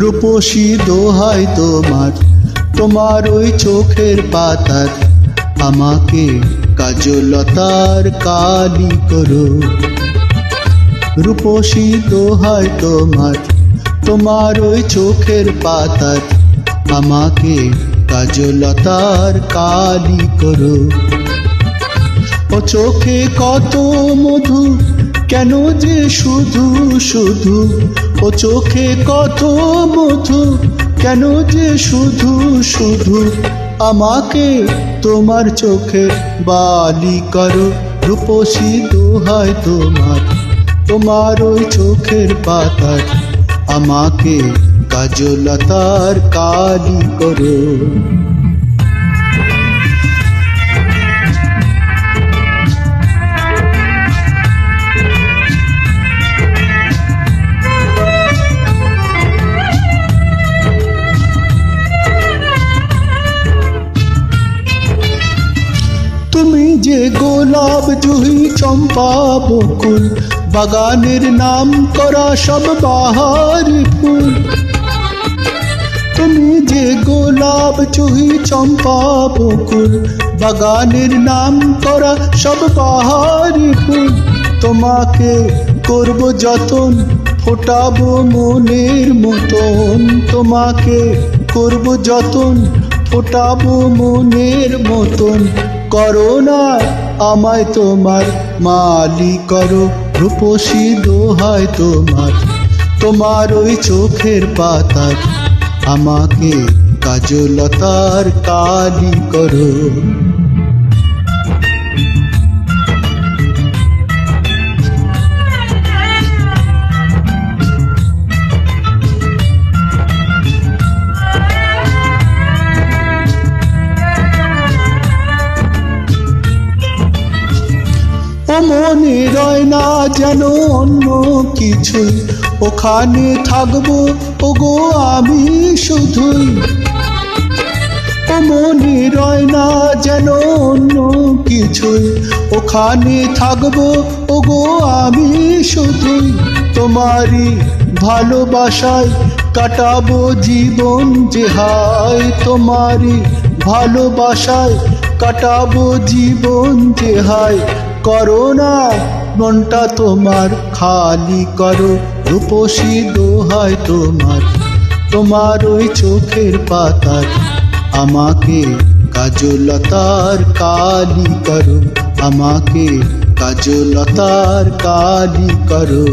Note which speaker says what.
Speaker 1: রূপসী দোহাই তোমার তোমার ওই চোখের পাতার, আমাকে কাজলতার কালি করো। রূপসী দোহাই তোমার তোমার ওই চোখের পাতার, আমাকে কাজলতার কালি করো। ও চোখে কত মধু কেন যে শুধু শুধু ও চোখে কত মধু? কেন যে শুধু শুধু আমাকে তোমার চোখে বালি করো? রূপসী দোহাই তোমার তোমার ওই চোখের পাতার, আমাকে কাজলতার কালি করো। গোলাপ জুহি চম্পা বকুল, বাগানের নাম করা সব বাহার ফুল। তুমি যে গোলাপ জুহি চম্পা বকুল, বাগানের নাম করা সব বাহার ফুল। তোমাকে করব যতন, ফোটাবো মনের মতন। তোমাকে করব যতন, ফোটাবো মনের মতন। করো না আমায় তোমার মালি করো, রূপসী দোহায় তোমার। তোমার ওই চোখের পাতার আমাকে কাজলতার কালি করো। মনে রয় না যেন অন্য কিছুই ওখানে থাকব, ওগো আমি শুধুই। মনে রয় না যেন অন্য কিছুই ওখানে থাকব, ওগো আমি শুধুই। তোমারই ভালোবাসায় কাটাবো জীবন যে হায়। তোমারই ভালোবাসায় কাটাবো জীবন যে হায়। করো না, মনটা তোমার খালি করো। রূপসী দোহায় তোমার তোমার ওই চোখের পাতার। আমাকে কাজলতার কালি করো, আমাকে কাজলতার কালি করো।